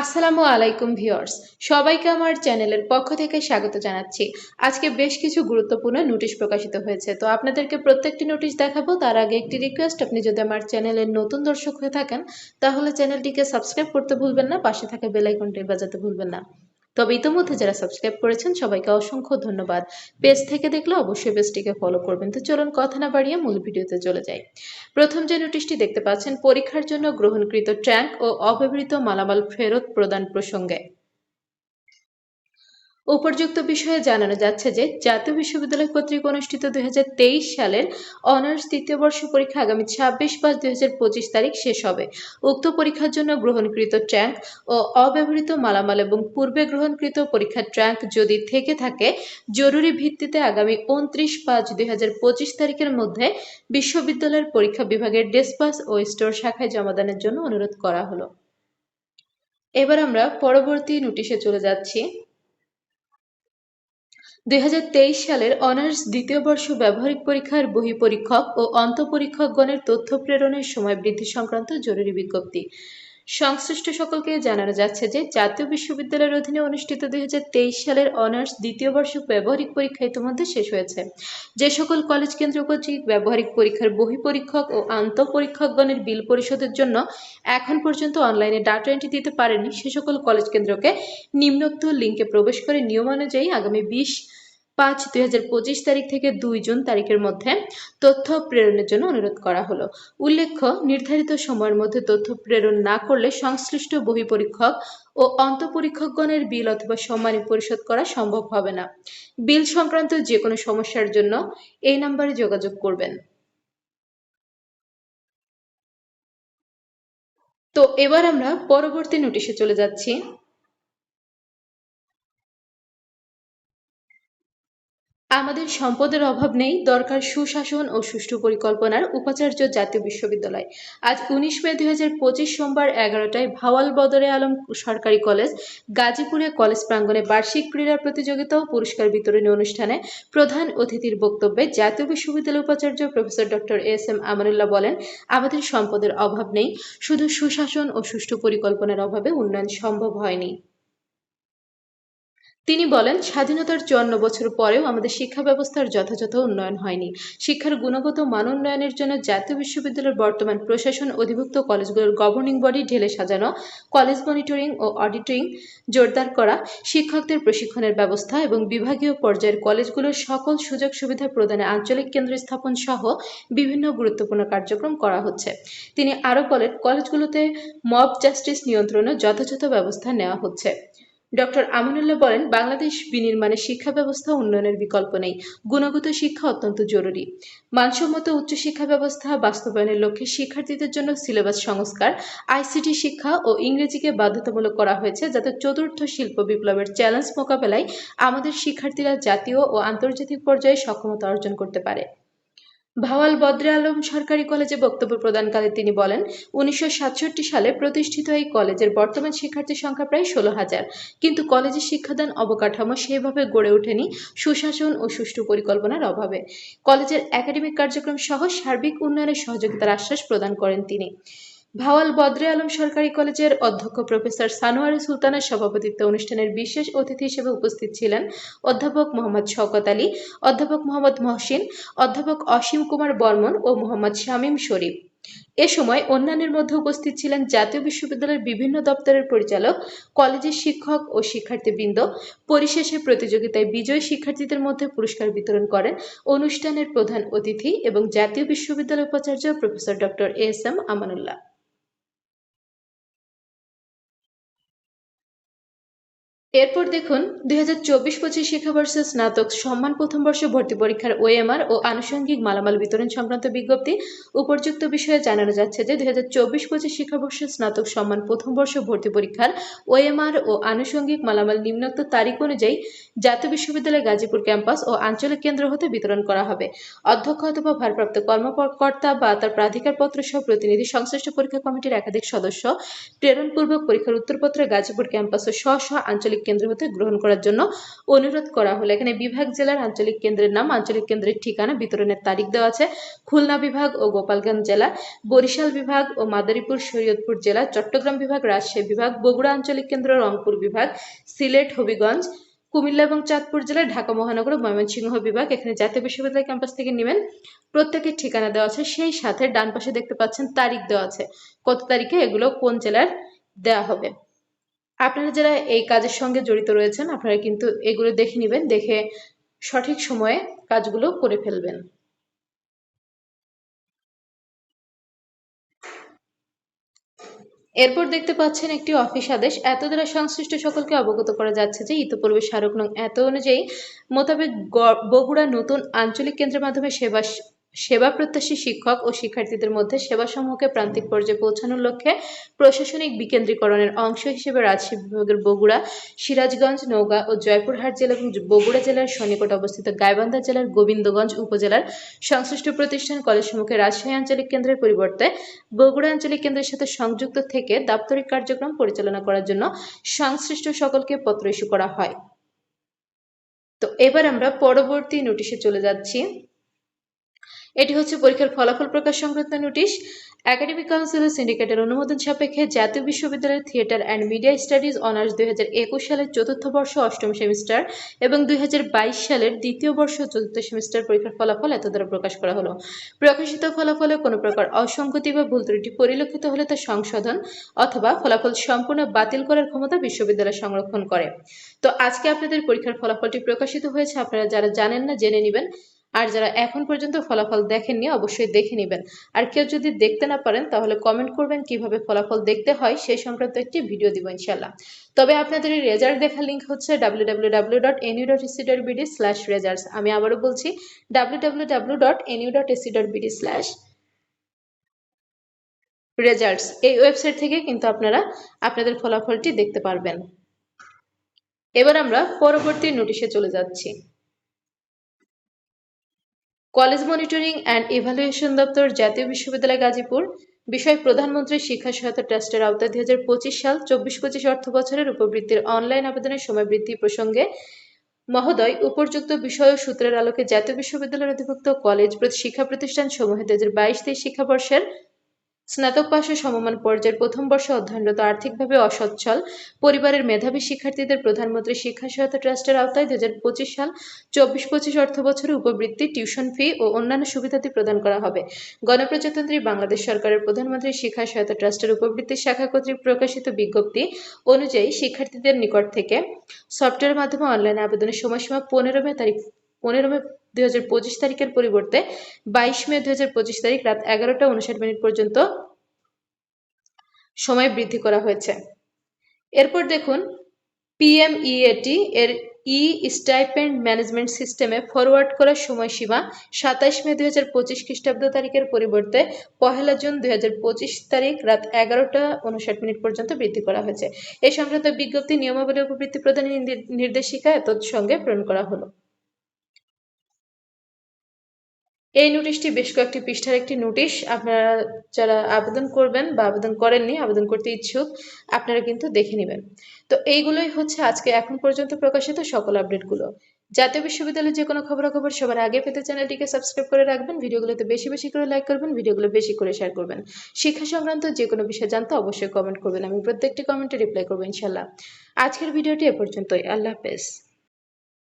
আসসালামু আলাইকুম ভিউয়ার্স, সবাইকে আমার চ্যানেলের পক্ষ থেকে স্বাগত জানাচ্ছি। আজকে বেশ কিছু গুরুত্বপূর্ণ নোটিশ প্রকাশিত হয়েছে, তো আপনাদেরকে প্রত্যেকটি নোটিশ দেখাবো, তার আগে একটি রিকোয়েস্ট আপনি যদি আমার চ্যানেলের নতুন দর্শক হয়ে থাকেন, তাহলে চ্যানেলটিকে সাবস্ক্রাইব করতে ভুলবেন না, পাশে থাকা বেলাইকনটি বাজাতে ভুলবেন না। তবে ইতোমধ্যে যারা সাবস্ক্রাইব করেছেন, সবাইকে অসংখ্য ধন্যবাদ। পেজ থেকে দেখলে অবশ্যই পেজটিকে ফলো করবেন। তো চলুন কথা না বাড়িয়ে মূল ভিডিওতে চলে যাই। প্রথম যে নোটিশটি দেখতে পাচ্ছেন, পরীক্ষার জন্য গ্রহণকৃত ট্যাঙ্ক ও অব্যবহৃত মালামাল ফেরত প্রদান প্রসঙ্গে। উপর্যুক্ত বিষয়ে জানানো যাচ্ছে যে, জাতীয় বিশ্ববিদ্যালয় কর্তৃক অনুষ্ঠিত দুই সালের অনার্স তৃতীয় বর্ষ পরীক্ষা আগামী ছাব্বিশ পাঁচ দুই তারিখ শেষ হবে। উক্ত পরীক্ষার জন্য গ্রহণকৃত ট্র্যাঙ্ক ও অব্যবহৃত মালামাল এবং পূর্বে গ্রহণকৃত পরীক্ষার ট্র্যাঙ্ক যদি থেকে থাকে, জরুরি ভিত্তিতে আগামী উনত্রিশ পাঁচ দুই তারিখের মধ্যে বিশ্ববিদ্যালয়ের পরীক্ষা বিভাগের ডেসপাস ও স্টোর শাখায় জমাদানের জন্য অনুরোধ করা হলো। এবার আমরা পরবর্তী নোটিশে চলে যাচ্ছি। দুই হাজার তেইশ সালের অনার্স দ্বিতীয় বর্ষ ব্যবহারিক পরীক্ষার বহি পরীক্ষক ও অন্তঃপরীক্ষকগণের তথ্য প্রেরণের সময় বৃদ্ধি সংক্রান্ত জরুরি বিজ্ঞপ্তি। সংশ্লিষ্ট সকলকে জানানো যাচ্ছে যে জাতীয় বিশ্ববিদ্যালয়ের অধীনে অনুষ্ঠিত দুই সালের অনার্স দ্বিতীয় বর্ষ ব্যবহারিক পরীক্ষা ইতিমধ্যে শেষ হয়েছে। যে সকল কলেজ কেন্দ্র কর্তৃক ব্যবহারিক পরীক্ষার বহিঃপরীক্ষক ও আন্তঃপরীক্ষকগণের বিল পরিশোধের জন্য এখন পর্যন্ত অনলাইনে ডাটা এন্ট্রি দিতে পারেনি। সে সকল কলেজ কেন্দ্রকে নিম্নোক্ত লিঙ্কে প্রবেশ করে নিয়মানুযায়ী আগামী বিশ পাঁচ, দুই তারিখ থেকে দুই জুন তারিখের মধ্যে তথ্য প্রেরণের জন্য অনুরোধ করা হলো। উল্লেখ্য, নির্ধারিত সময়ের মধ্যে তথ্য প্রেরণ না করলে সংশ্লিষ্ট বহিপরীক্ষক ও অন্তঃপরীক্ষকগণের বিল অথবা সম্মানী পরিশোধ করা সম্ভব হবে না। বিল সংক্রান্ত যে কোনো সমস্যার জন্য এই নাম্বারে যোগাযোগ করবেন। তো এবার আমরা পরবর্তী নোটিশে চলে যাচ্ছি। আমাদের সম্পদের অভাব নেই, দরকার সুশাসন ও সুষ্ঠু পরিকল্পনার, উপাচার্য জাতীয় বিশ্ববিদ্যালয়। আজ উনিশ মে দুই হাজার পঁচিশ সোমবার এগারোটায় ভাওয়াল বদরে আলম সরকারি কলেজ, গাজীপুরে কলেজ প্রাঙ্গণে বার্ষিক ক্রীড়া প্রতিযোগিতা ও পুরস্কার বিতরণী অনুষ্ঠানে প্রধান অতিথির বক্তব্যে জাতীয় বিশ্ববিদ্যালয় উপাচার্য professor doctor S M Amanullah বলেন, আমাদের সম্পদের অভাব নেই, শুধু সুশাসন ও সুষ্ঠু পরিকল্পনার অভাবে উন্নয়ন সম্ভব হয়নি। তিনি বলেন, স্বাধীনতার চুয়ান্ন বছর পরেও আমাদের শিক্ষা ব্যবস্থার যথাযথ উন্নয়ন হয়নি। শিক্ষার গুণগত মান উন্নয়নের জন্য জাতীয় বিশ্ববিদ্যালয়ের বর্তমান প্রশাসন, অধিভুক্ত কলেজগুলোর গভর্নিং বডি ঢেলে সাজানো কলেজ মনিটরিং ও অডিটিং জোরদার করা, শিক্ষকদের প্রশিক্ষণের ব্যবস্থা এবং বিভাগীয় পর্যায়ের কলেজগুলোর সকল সুযোগ সুবিধা প্রদানে আঞ্চলিক কেন্দ্র স্থাপন সহ বিভিন্ন গুরুত্বপূর্ণ কার্যক্রম করা হচ্ছে। তিনি আরও বলেন, কলেজগুলোতে মব জাস্টিস নিয়ন্ত্রণে যথাযথ ব্যবস্থা নেওয়া হচ্ছে। ডক্টর আমানুল্লাহ বলেন, বাংলাদেশ বিনির্মাণে শিক্ষা ব্যবস্থা উন্নয়নের বিকল্প নেই। গুণগত শিক্ষা অত্যন্ত জরুরি। মানসম্মত উচ্চশিক্ষা ব্যবস্থা বাস্তবায়নের লক্ষ্যে শিক্ষার্থীদের জন্য সিলেবাস সংস্কার, আইসিটি শিক্ষা ও ইংরেজিকে বাধ্যতামূলক করা হয়েছে যাতে চতুর্থ শিল্প বিপ্লবের চ্যালেঞ্জ মোকাবেলায় আমাদের শিক্ষার্থীরা জাতীয় ও আন্তর্জাতিক পর্যায়ে সক্ষমতা অর্জন করতে পারে। ভাওয়াল বদ্রে আলম সরকারি কলেজে বক্তব্য প্রদানকালে তিনি বলেন, উনিশশো সাতষট্টি সালে প্রতিষ্ঠিত এই কলেজের বর্তমান শিক্ষার্থীর সংখ্যা প্রায় ষোলো হাজার। কিন্তু কলেজের শিক্ষাদান অবকাঠামো সেভাবে গড়ে ওঠেনি সুশাসন ও সুষ্ঠু পরিকল্পনার অভাবে। কলেজের একাডেমিক কার্যক্রম সহ সার্বিক উন্নয়নের সহযোগিতার আশ্বাস প্রদান করেন তিনি। ভাওয়াল বদ্রে আলম সরকারি কলেজের অধ্যক্ষ প্রফেসর সানোয়ার সুলতানের সভাপতিত্বে অনুষ্ঠানের বিশেষ অতিথি হিসেবে উপস্থিত ছিলেন অধ্যাপক মোহাম্মদ শওকত আলী, অধ্যাপক মোহাম্মদ মহসিন, অধ্যাপক অসীম কুমার বর্মন ও মোহাম্মদ শামীম শরীফ। এ সময় অন্যান্যের মধ্যে উপস্থিত ছিলেন জাতীয় বিশ্ববিদ্যালয়ের বিভিন্ন দপ্তরের পরিচালক, কলেজের শিক্ষক ও শিক্ষার্থীবৃন্দ। পরিশেষে প্রতিযোগিতায় বিজয়ী শিক্ষার্থীদের মধ্যে পুরস্কার বিতরণ করেন অনুষ্ঠানের প্রধান অতিথি এবং জাতীয় বিশ্ববিদ্যালয় উপাচার্য professor doctor S M Amanullah. এরপর দেখুন, দুই হাজার চব্বিশ পঁচিশ শিক্ষাবর্ষে স্নাতক সম্মান প্রথম বর্ষ ভর্তি পরীক্ষার ওএমআর ও আনুষঙ্গিক মালামাল বিতরণ সংক্রান্ত বিজ্ঞপ্তি উপর্যুক্ত বিষয়ে জানানো যাচ্ছে যে, দুই হাজার চব্বিশ পঁচিশ শিক্ষাবর্ষে স্নাতক সম্মান প্রথম বর্ষ ভর্তি পরীক্ষার ওএমআর ও আনুষঙ্গিক মালামাল নিম্নোক্ত তারিখ অনুযায়ী জাতীয় বিশ্ববিদ্যালয় গাজীপুর ক্যাম্পাস ও আঞ্চলিক কেন্দ্র হতে বিতরণ করা হবে। অধ্যক্ষ অথবা ভারপ্রাপ্ত কর্মকর্তা বা তার প্রাধিকারপত্র সহ প্রতিনিধি সংশ্লিষ্ট পরীক্ষা কমিটির একাধিক সদস্য প্রেরণপূর্বক পরীক্ষার উত্তরপত্রে গাজীপুর ক্যাম্পাস ও স্ব স্ব আঞ্চলিক আঞ্চলিক কেন্দ্র হতে গ্রহণ করার জন্য অনুরোধ করা হলো। এখানে বিভাগ জেলার আঞ্চলিক কেন্দ্রের নাম, আঞ্চলিক কেন্দ্রের ঠিকানা, বিতরণের তারিখ দেওয়া আছে। খুলনা বিভাগ ও গোপালগঞ্জ জেলা, বরিশাল বিভাগ ও মাদারীপুর, শরীয়তপুর জেলা, চট্টগ্রাম বিভাগ, রাজশাহী বিভাগ, বগুড়া আঞ্চলিক কেন্দ্র, রংপুর বিভাগ, সিলেট, হবিগঞ্জ, কুমিল্লা এবং চাঁদপুর জেলায় ঢাকা, মহানগর ময়মনসিংহ বিভাগ। এখানে জাতীয় বিশ্ববিদ্যালয় ক্যাম্পাস থেকে নেবেন। প্রত্যেকের ঠিকানা দেওয়া আছে। সেই সাথে ডান পাশে দেখতে পাচ্ছেন তারিখ দেওয়া আছে। কত তারিখে? এগুলো কোন জেলার দেওয়া হবে? আপনারা যারা এই কাজের সঙ্গে জড়িত রয়েছেন, আপনারা কিন্তু এগুলো দেখে নেবেন, দেখে সঠিক সময়ে কাজগুলো করে ফেলবেন। এরপর দেখতে পাচ্ছেন একটি অফিস আদেশ। এত দ্বারা সংশ্লিষ্ট সকলকে অবগত করা যাচ্ছে যে, ইতোপূর্বে স্মারক নং এত অনুযায়ী মোতাবেক বগুড়া নতুন আঞ্চলিক কেন্দ্রের মাধ্যমে সেবা সেবা প্রত্যাশী শিক্ষক ও শিক্ষার্থীদের মধ্যে সেবাসমূহকে প্রান্তিক পর্যায়ে পৌঁছানোর লক্ষ্যে প্রশাসনিক বিকেন্দ্রীকরণের অংশ হিসেবে রাজশাহী বিভাগের বগুড়া, সিরাজগঞ্জ, নওগাঁ ও জয়পুরহাট জেলা এবং বগুড়া জেলার সন্নিকট অবস্থিত গাইবান্ধা জেলার গোবিন্দগঞ্জ উপজেলার সংশ্লিষ্ট প্রতিষ্ঠান কলেজ কলেজসমূহকে রাজশাহী আঞ্চলিক কেন্দ্রের পরিবর্তে বগুড়া আঞ্চলিক কেন্দ্রের সাথে সংযুক্ত থেকে দাপ্তরিক কার্যক্রম পরিচালনা করার জন্য সংশ্লিষ্ট সকলকে পত্র ইস্যু করা হয়। তো এবার আমরা পরবর্তী নোটিশে চলে যাচ্ছি। এটি হচ্ছে পরীক্ষার ফলাফল প্রকাশ সংক্রান্ত নোটিশ। একাডেমিক কাউন্সিল সিন্ডিকেটের অনুমোদন সাপেক্ষে জাতীয় বিশ্ববিদ্যালয়ের theatre and media studies honours দুই হাজার একুশ সালের চতুর্থ বর্ষ অষ্টম সেমিস্টার এবং দুই হাজার বাইশ সালের দ্বিতীয় বর্ষ চতুর্থ সেমিস্টার পরীক্ষার ফলাফল এত দ্বারা প্রকাশ করা হলো। প্রকাশিত ফলাফলে কোনো প্রকার অসঙ্গতি বা ভুল ত্রুটি পরিলক্ষিত হলে তা সংশোধন অথবা ফলাফল সম্পূর্ণ বাতিল করার ক্ষমতা বিশ্ববিদ্যালয় সংরক্ষণ করে। তো আজকে আপনাদের পরীক্ষার ফলাফলটি প্রকাশিত হয়েছে, আপনারা যারা জানেন না, জেনে নেবেন। আর যারা এখন পর্যন্ত ফলাফল দেখেননি, অবশ্যই দেখে নেবেন। আর কেউ যদি দেখতে না পারেন, তাহলে কমেন্ট করবেন কীভাবে ফলাফল দেখতে হয় সেই সংক্রান্ত একটি ভিডিও দিব ইনশাল্লাহ তবে আপনাদের এই রেজাল্ট দেখার লিঙ্ক হচ্ছে W W dot BD slash আমি আবারও বলছি W W dot BD slash results এই ওয়েবসাইট থেকে কিন্তু আপনারা আপনাদের ফলাফলটি দেখতে পারবেন। এবার আমরা পরবর্তী নোটিশে চলে যাচ্ছি। কলেজ মনিটরিং অ্যান্ড ইভালুয়েশন দপ্তর জাতীয় বিশ্ববিদ্যালয় গাজীপুর বিষয় প্রধানমন্ত্রী শিক্ষা সহায়তা ট্রাস্টের আওতায় দুই হাজার পঁচিশ সাল চব্বিশ পঁচিশ অর্থ বছরের উপবৃত্তির অনলাইন আবেদনের সময় বৃদ্ধি প্রসঙ্গে মহোদয়, উপযুক্ত বিষয় সূত্রের আলোকে জাতীয় বিশ্ববিদ্যালয়ের অধিভুক্ত কলেজ শিক্ষা প্রতিষ্ঠান সমূহে দুই হাজার বাইশ তেইশ শিক্ষাবর্ষের স্নাতক পাশে সমমান পর্যায়ের প্রথম বর্ষে অধ্যয়নরত আর্থিকভাবে অসচ্ছল পরিবারের মেধাবী শিক্ষার্থীদের প্রধানমন্ত্রী শিক্ষা সহায়তা ট্রাস্টের আওতায় দু হাজার পঁচিশ সাল চব্বিশ পঁচিশ অর্থ বছরে উপবৃত্তি, টিউশন ফি ও অন্যান্য সুবিধাদি প্রদান করা হবে। গণপ্রজাতন্ত্রী বাংলাদেশ সরকারের প্রধানমন্ত্রী শিক্ষা সহায়তা ট্রাস্টের উপবৃত্তি শাখা কর্তৃক প্রকাশিত বিজ্ঞপ্তি অনুযায়ী শিক্ষার্থীদের নিকট থেকে সফটওয়্যারের মাধ্যমে অনলাইনে আবেদনের সময়সীমা পনেরো মে তারিখ পনেরো মে দুই হাজার পঁচিশ তারিখের পরিবর্তে বাইশ মে দুই হাজার পঁচিশ তারিখ রাত এগারোটা উনষাট মিনিট পর্যন্ত সময় বৃদ্ধি করা হয়েছে। এরপর দেখুন পিএমইএটি এর ই স্টাইপেন্ড ম্যানেজমেন্ট সিস্টেমে ফরওয়ার্ড করার সময়সীমা সাতাইশ মে দুই হাজার পঁচিশ খ্রিস্টাব্দ তারিখের পরিবর্তে পহেলা জুন দুই হাজার পঁচিশ তারিখ রাত এগারোটা উনষাট মিনিট পর্যন্ত বৃদ্ধি করা হয়েছে। এই সংক্রান্ত বিজ্ঞপ্তি নিয়মাবলী উপবৃত্তি প্রদানের নির্দে- নির্দেশিকা তৎসঙ্গে প্রেরণ করা হলো। এই নোটিশটি বেশ কয়েকটি পৃষ্ঠার একটি নোটিশ আপনারা যারা আবেদন করবেন বা আবেদন করেননি, আবেদন করতে ইচ্ছুক, আপনারা কিন্তু দেখে নেবেন। তো এইগুলোই হচ্ছে আজকে এখন পর্যন্ত প্রকাশিত সকল আপডেটগুলো। জাতীয় বিশ্ববিদ্যালয়ের যে কোনো খবরাখবর সবার আগে পেতে চ্যানেলটিকে সাবস্ক্রাইব করে রাখবেন, ভিডিওগুলোতে বেশি বেশি করে লাইক করবেন, ভিডিওগুলো বেশি করে শেয়ার করবেন। শিক্ষা সংক্রান্ত যে কোনো বিষয় জানতে অবশ্যই কমেন্ট করবেন, আমি প্রত্যেকটি কমেন্টে রিপ্লাই করব ইনশাল্লাহ আজকের ভিডিওটি এ পর্যন্তই, আল্লাহ হাফেজ।